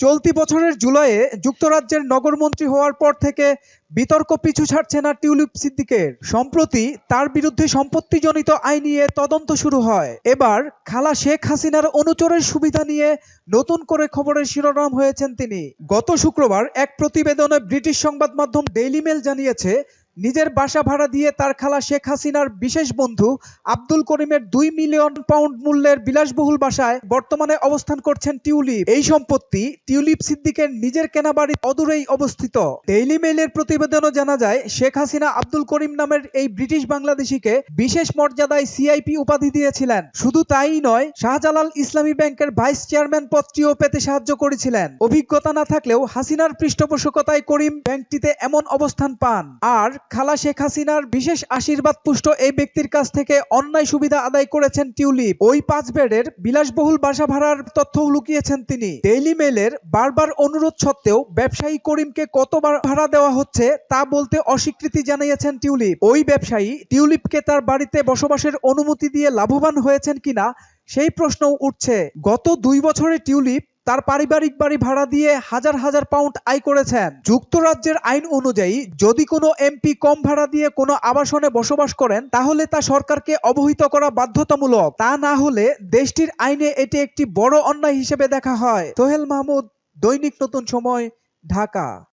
চলতি বছরের জুলাইয়ে যুক্তরাজ্যের নগরমন্ত্রী হওয়ার পর থেকে বিতর্ক পিছু ছাড়ছে না টিউলিপ সিদ্দিকের। সম্প্রতি তার বিরুদ্ধে সম্পত্তিজনিত আইন নিয়ে তদন্ত শুরু হয়। এবার খালা শেখ হাসিনার অনুচরের সুবিধা নিয়ে নতুন করে খবরের শিরোনাম হয়েছেন তিনি। গত শুক্রবার এক প্রতিবেদনে ব্রিটিশ সংবাদ মাধ্যম ডেইলি মেল জানিয়েছে নিজের বাসা ভাড়া দিয়ে তার খালা শেখ হাসিনার বিশেষ বন্ধু আব্দুল করিমের দুই মিলিয়ন পাউন্ড মূল্যের বিলাসবহুল বাসায় বর্তমানে অবস্থান করছেন টিউলিপ। এই সম্পত্তি টিউলিপ সিদ্দিকের নিজের কেনা বাড়ি অদূরেই অবস্থিত। ডেইলি মেইলের প্রতিবেদনে জানা যায়, শেখ হাসিনা আব্দুল করিম নামের এই ব্রিটিশ বাংলাদেশিকে বিশেষ মর্যাদায় সিআইপি উপাধি দিয়েছিলেন। শুধু তাই নয়, শাহজালাল ইসলামী ব্যাংকের ভাইস চেয়ারম্যান পদটিও পেতে সাহায্য করেছিলেন। অভিজ্ঞতা না থাকলেও হাসিনার পৃষ্ঠপোষকতায় করিম ব্যাংকটিতে এমন অবস্থান পান। আর খালা শেখ হাসিনার বিশেষ আশীর্বাদ পুষ্ট এই ব্যক্তির কাছ থেকে অন্যায় সুবিধা আদায় করেছেন টিউলিপ। ওই পাঁচ বেডের বিলাসবহুল বাসা ভাড়ার তথ্য লুকিয়েছেন তিনি। ডেইলি মেলের বারবার অনুরোধ সত্ত্বেও ব্যবসায়ী করিমকে কতবার ভাড়া দেওয়া হচ্ছে তা বলতে অস্বীকৃতি জানিয়েছেন টিউলিপ। ওই ব্যবসায়ী টিউলিপকে তার বাড়িতে বসবাসের অনুমতি দিয়ে লাভবান হয়েছেন কিনা সেই প্রশ্নও উঠছে। গত দুই বছরে টিউলিপ তার পারিবারিক বাড়ি ভাড়া দিয়ে হাজার হাজার পাউন্ড আয় করেছেন। যুক্তরাজ্যের আইন অনুযায়ী, যদি কোনো এমপি কম ভাড়া দিয়ে কোনো আবাসনে বসবাস করেন, তাহলে তা সরকারকে অবহিত করা বাধ্যতামূলক। তা না হলে দেশটির আইনে এটি একটি বড় অন্যায় হিসেবে দেখা হয়। সোহেল মাহমুদ, দৈনিক নতুন সময়, ঢাকা।